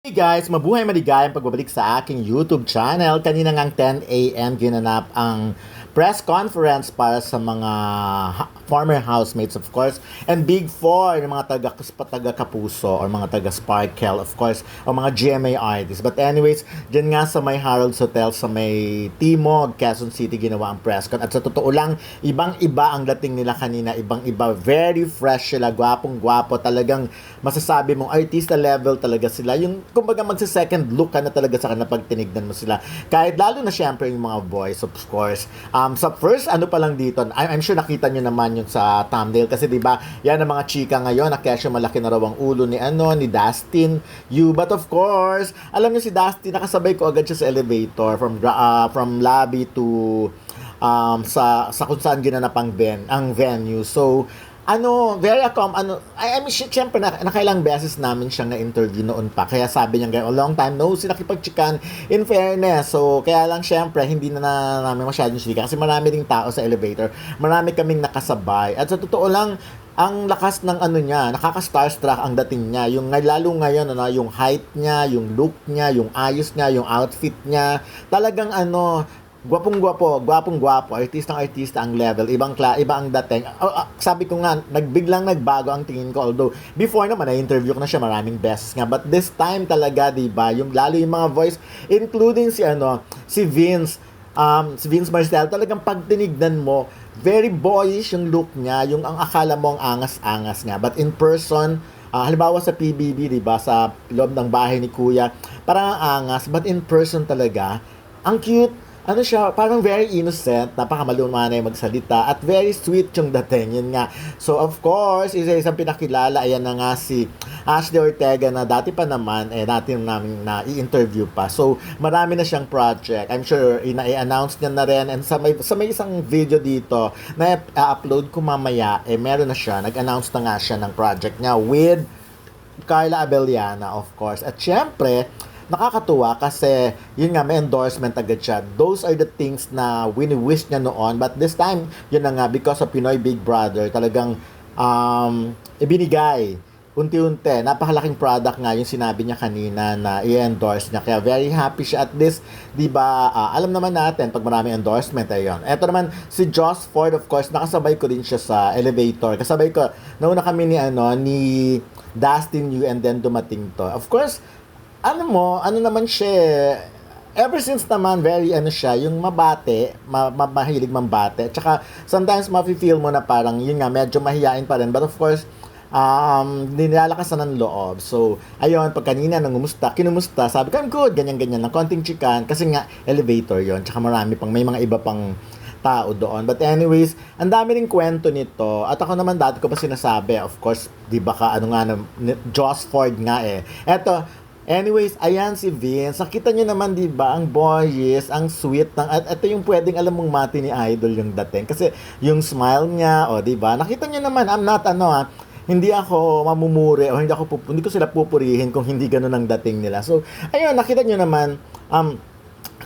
Hey guys, mabuhay maligayang pagbabalik sa aking YouTube channel. Kanina ngang 10 a.m. ginanap ang press conference para sa mga former housemates of course and big four yung mga taga taga Kapuso or mga taga Sparkle of course o mga GMA artists. But anyways, dyan nga sa may Harold's Hotel sa may Timog, Quezon City ginawa ang press con. At sa totoo lang, ibang-iba ang dating nila kanina, ibang-iba, very fresh sila, gwapong-gwapo, talagang masasabi mong artista level talaga sila. Yung kumbaga magsa-second look ka na talaga sa kanila pag tinignan mo sila. Kahit lalo na syempre yung mga voice of course. Um, sa first ano pa lang dito, I'm, I'm sure nakita nyo naman yung sa thumbnail kasi 'di ba yan ang mga chika ngayon na kesyo malaki na raw ang ulo ni ano ni Dustin you but of course alam niyo si Dustin nakasabay ko agad siya sa elevator from uh, from lobby to um, sa sa kung saan ginanap ang ven ang venue. So ano, very accom, ano, I, I mean, syempre, na, nakailang beses namin siyang na-interview noon pa. Kaya sabi niya, "Ganyan, a long time no, si nakipag-chikan, in fairness. So, kaya lang, syempre, hindi na, na namin masyadong sika. Kasi marami ding tao sa elevator. Marami kaming nakasabay. At sa totoo lang, ang lakas ng ano niya, nakaka-starstruck ang dating niya. Yung lalo ngayon, ano, yung height niya, yung look niya, yung ayos niya, yung outfit niya. Talagang ano, Gwapong-gwapo, gwapong-gwapo, artistang-artista ang level, ibang kla, iba ang dating. Oh, ah, sabi ko nga, nagbiglang nagbago ang tingin ko. Although, before naman, na-interview ko na siya maraming beses nga. But this time talaga, di ba, yung, lalo yung mga voice, including si, ano, si Vince, um, si Vince Marcel, talagang pag tinignan mo, very boyish yung look niya, yung ang akala mo ang angas-angas nga. But in person, ah, halimbawa sa PBB, di ba, sa loob ng bahay ni Kuya, parang ang angas, but in person talaga, ang cute, ano siya, parang very innocent, napakamalumana yung magsalita, at very sweet yung dating, yun nga. So, of course, isa isang pinakilala, ayan na nga si Ashley Ortega na dati pa naman, eh, natin namin na i-interview pa. So, marami na siyang project. I'm sure, ina- i-announce niya na rin, and sa may, sa may isang video dito, na i-upload ko mamaya, eh, meron na siya, nag-announce na nga siya ng project niya with Carla Abellana, of course. At syempre, nakakatuwa kasi yun nga may endorsement agad siya. Those are the things na wini-wish niya noon. But this time, yun na nga, because of Pinoy Big Brother, talagang um, ibinigay unti-unti, napakalaking product nga yung sinabi niya kanina na i-endorse niya. Kaya very happy siya at this, di ba, ah, alam naman natin pag maraming endorsement, ayun. Eto naman, si Joss Ford, of course, nakasabay ko din siya sa elevator. Kasabay ko, nauna kami ni, ano, ni Dustin Yu and then dumating to. Of course, ano mo, ano naman siya, eh, ever since naman, very ano siya, yung mabate, ma, ma, mahilig mambate. Tsaka, sometimes mafe-feel mo na parang, yun nga, medyo mahihain pa rin. But of course, um, nilalakasan ng loob. So, ayun, pag kanina nang gumusta, kinumusta, sabi ko, I'm good, ganyan-ganyan, ng konting chikan, kasi nga, elevator yon Tsaka marami pang, may mga iba pang tao doon. But anyways, ang dami ring kwento nito. At ako naman dati ko pa sinasabi, of course, di ba ka, ano nga, na- Joss Ford nga eh. Eto, anyways, ayan si Vince. Nakita nyo naman, di ba, ang boyish, ang sweet. Ng, at ito yung pwedeng alam mong mati ni Idol yung dating. Kasi yung smile niya, o di ba, nakita nyo naman, I'm not, ano ah, hindi ako mamumuri o hindi ako pup- hindi ko sila pupurihin kung hindi ganun ang dating nila. So, ayun, nakita nyo naman, um,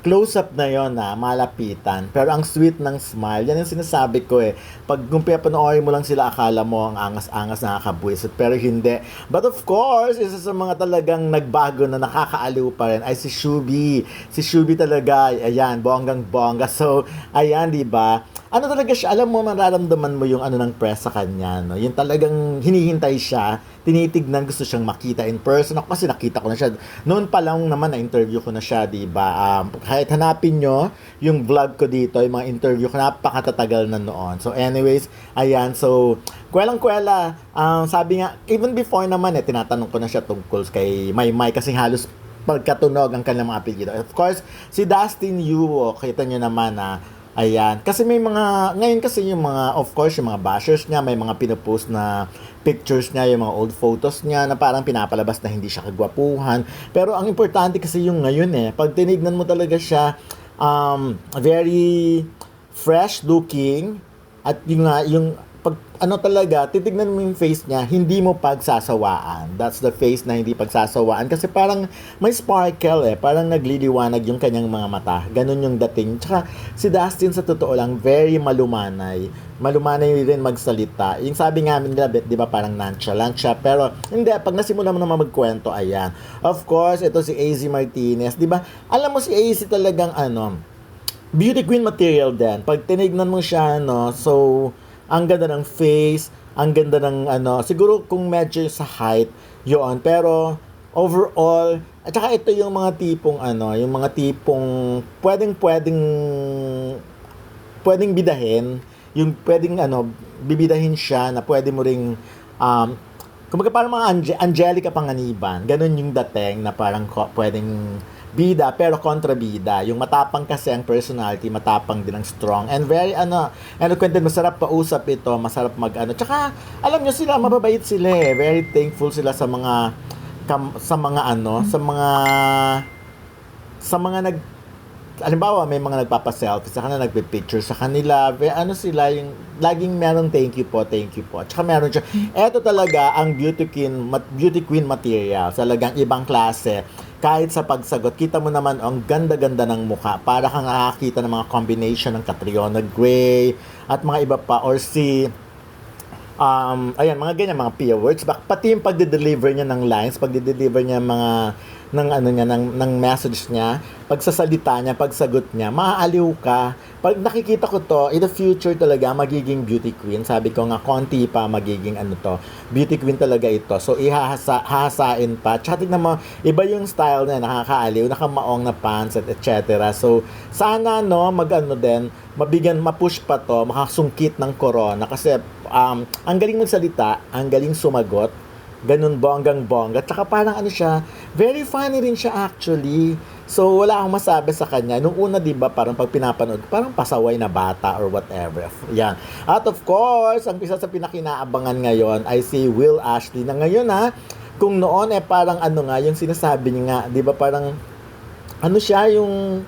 close-up na yon na malapitan. Pero ang sweet ng smile, yan yung sinasabi ko eh. Pag kung panoorin mo lang sila, akala mo ang angas-angas nakakabwisit. Pero hindi. But of course, isa sa mga talagang nagbago na nakakaaliw pa rin ay si Shubi. Si Shubi talaga, ayan, bonggang bongga. So, ayan, di ba? Ano talaga siya, alam mo, mararamdaman mo yung ano ng press sa kanya, no? Yung talagang hinihintay siya, tinitignan, gusto siyang makita in person. Ako kasi nakita ko na siya. Noon pa lang naman, na-interview ko na siya, di ba? Um, kahit hanapin nyo yung vlog ko dito, yung mga interview ko, napakatatagal na noon. So anyways, ayan, so, kwelang-kwela, um, sabi nga, even before naman, eh, tinatanong ko na siya tungkol kay Maymay kasi halos pagkatunog ang kanilang mga apelyido. Of course, si Dustin Yu, kita nyo naman na Ayan. Kasi may mga, ngayon kasi yung mga, of course, yung mga bashers niya, may mga pinopost na pictures niya, yung mga old photos niya na parang pinapalabas na hindi siya kagwapuhan. Pero ang importante kasi yung ngayon eh, pag tinignan mo talaga siya, um, very fresh looking, at yung nga, yung pag ano talaga, titignan mo yung face niya, hindi mo pagsasawaan. That's the face na hindi pagsasawaan. Kasi parang may sparkle eh. Parang nagliliwanag yung kanyang mga mata. Ganun yung dating. Tsaka si Dustin sa totoo lang, very malumanay. Malumanay rin magsalita. Yung sabi nga nila, di ba parang nonchalant siya. Pero hindi, pag nasimula mo naman magkwento, ayan. Of course, ito si AZ Martinez. Di ba? Alam mo si AZ talagang ano, beauty queen material din. Pag tinignan mo siya, no, so, ang ganda ng face, ang ganda ng ano, siguro kung medyo sa height, yon pero overall, at saka ito yung mga tipong ano, yung mga tipong pwedeng pwedeng pwedeng bidahin, yung pwedeng ano, bibidahin siya na pwede mo ring um, kumbaga parang mga Ange- Angelica Panganiban, ganun yung dating na parang pwedeng bida pero kontrabida. Yung matapang kasi ang personality, matapang din ang strong and very ano, eloquent din, masarap pausap ito, masarap mag ano. Tsaka alam nyo sila, mababait sila eh. Very thankful sila sa mga kam, sa mga ano, sa mga sa mga nag halimbawa may mga nagpapa-selfie sa kanila, nagpi-picture sa kanila, ano sila, yung laging merong thank you po, thank you po. Tsaka meron siya, eto talaga ang beauty queen, beauty queen material, talagang ibang klase. Kahit sa pagsagot, kita mo naman ang ganda-ganda ng mukha. Para kang nakakita ng mga combination ng Catriona Gray at mga iba pa. Or si um, ayan, mga ganyan, mga Pia words. Pati yung pagde-deliver niya ng lines, pagde-deliver niya mga ng ano niya ng ng message niya, pagsasalita niya, pagsagot niya, maaaliw ka. Pag nakikita ko to, in the future talaga magiging beauty queen. Sabi ko nga konti pa magiging ano to, beauty queen talaga ito. So ihahasa hahasain pa. Tsaka tignan mo, iba yung style niya, nakakaaliw, nakamaong na pants at etc. So sana no, magano din, mabigyan mapush pa to, makasungkit ng corona kasi um, ang galing magsalita, ang galing sumagot, ganun bonggang bongga. Tsaka parang ano siya, very funny rin siya actually. So wala akong masabi sa kanya. Nung una 'di ba, parang pag pinapanood, parang pasaway na bata or whatever. Yan. At of course, ang isa sa pinakinaabangan ngayon ay si Will Ashley na ngayon ha. Kung noon eh parang ano nga, yung sinasabi niya nga, 'di ba parang ano siya yung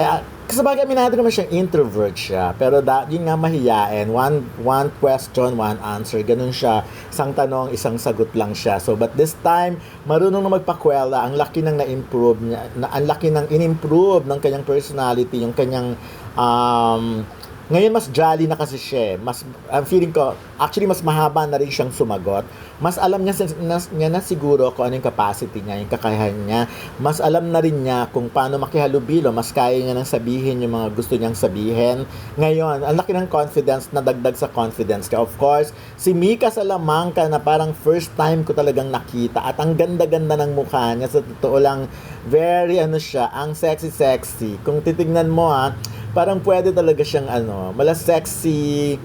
eh, kasi bagay aminado naman siyang introvert siya. Pero da, yun nga mahiyain. One, one question, one answer. Ganun siya. Isang tanong, isang sagot lang siya. So, but this time, marunong na magpakwela. Ang laki ng na-improve niya. Na, ang laki ng in-improve ng kanyang personality. Yung kanyang um, ngayon mas jolly na kasi siya. eh. Mas ang feeling ko actually mas mahaba na rin siyang sumagot. Mas alam niya, na, niya na siguro kung ano yung capacity niya, yung kakayahan niya. Mas alam na rin niya kung paano makihalubilo. Mas kaya niya nang sabihin yung mga gusto niyang sabihin. Ngayon, ang laki ng confidence na dagdag sa confidence ka. Of course, si Mika Salamanca na parang first time ko talagang nakita at ang ganda-ganda ng mukha niya. Sa totoo lang, very ano siya, ang sexy-sexy. Kung titignan mo ha, parang pwede talaga siyang ano, mala sexy.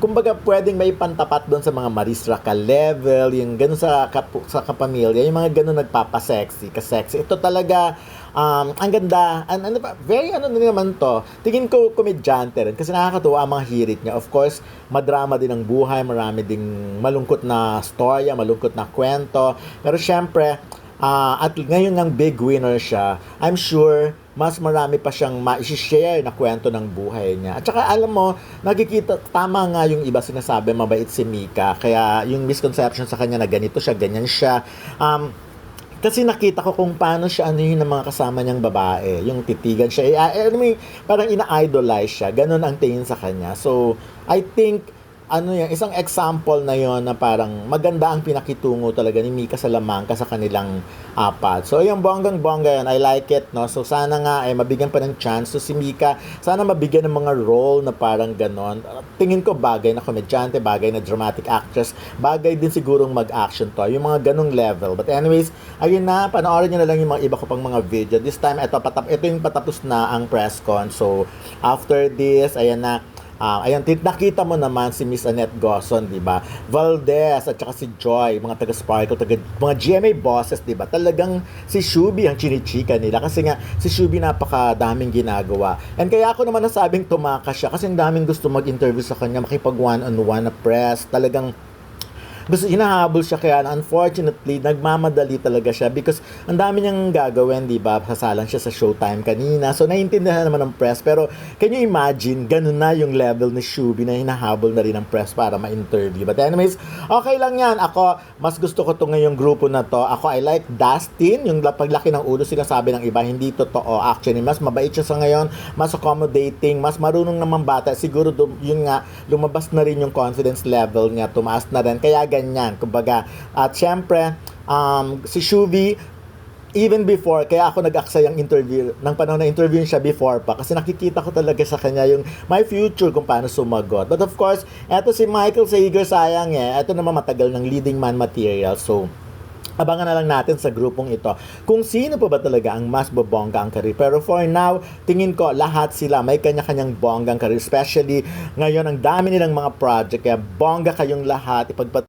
Kumbaga pwedeng may pantapat doon sa mga Marisra ka level, yung ganun sa kap- sa kapamilya, yung mga ganun nagpapa-sexy, ka-sexy. Ito talaga um, ang ganda. An, ano ba, very ano na naman to. Tingin ko komedyante rin kasi nakakatuwa ang mga hirit niya. Of course, madrama din ang buhay, marami ding malungkot na storya, malungkot na kwento. Pero syempre, Ah, at ngayon ng big winner siya, I'm sure mas marami pa siyang ma-share na kwento ng buhay niya. At saka alam mo, nakikita, tama nga yung iba sinasabi, mabait si Mika. Kaya yung misconception sa kanya na ganito siya, ganyan siya. Um, kasi nakita ko kung paano siya ano yun ng mga kasama niyang babae. Yung titigan siya. Eh, ano mo, parang ina-idolize siya. Ganon ang tingin sa kanya. So, I think ano yan, isang example na yon na parang maganda ang pinakitungo talaga ni Mika Salamanca sa kanilang apat. So, yung bonggang-bongga yan, I like it, no? So, sana nga ay mabigyan pa ng chance. So, si Mika, sana mabigyan ng mga role na parang ganon. Tingin ko bagay na komedyante, bagay na dramatic actress, bagay din sigurong mag-action to. Yung mga ganong level. But anyways, ayun na, panoorin nyo na lang yung mga iba ko pang mga video. This time, ito, patap ito yung patapos na ang press con. So, after this, ayan na, Ah, ayan, nakita mo naman si Miss Annette Gosson, di ba? Valdez at saka si Joy, mga taga Sparkle, taga, mga GMA bosses, di ba? Talagang si Shubi ang chinichika nila kasi nga si Shubi napakadaming ginagawa. And kaya ako naman nasabing tumakas siya kasi ang daming gusto mag-interview sa kanya, makipag one-on-one na press. Talagang gusto hinahabol siya kaya unfortunately nagmamadali talaga siya because ang dami niyang gagawin, 'di ba? Sasalang siya sa Showtime kanina. So naiintindihan naman ng press pero can you imagine ganun na yung level ni Shubi na hinahabol na rin ng press para ma-interview. But anyways, okay lang 'yan. Ako mas gusto ko to ngayong grupo na to. Ako I like Dustin, yung paglaki ng ulo sinasabi ng iba hindi totoo. Actually, mas mabait siya sa ngayon, mas accommodating, mas marunong naman bata. Siguro yun nga lumabas na rin yung confidence level niya, tumaas na rin. Kaya ganyan, kumbaga. At syempre, um, si Shuvi, even before, kaya ako nag-aksay ang interview, ng panahon na interview siya before pa, kasi nakikita ko talaga sa kanya yung my future kung paano sumagot. But of course, eto si Michael Sager, sayang eh, eto naman matagal ng leading man material, so abangan na lang natin sa grupong ito kung sino pa ba talaga ang mas bobongga ang career. Pero for now, tingin ko lahat sila may kanya-kanyang bonggang career. Especially ngayon, ang dami nilang mga project. Kaya bongga kayong lahat. Ipagpat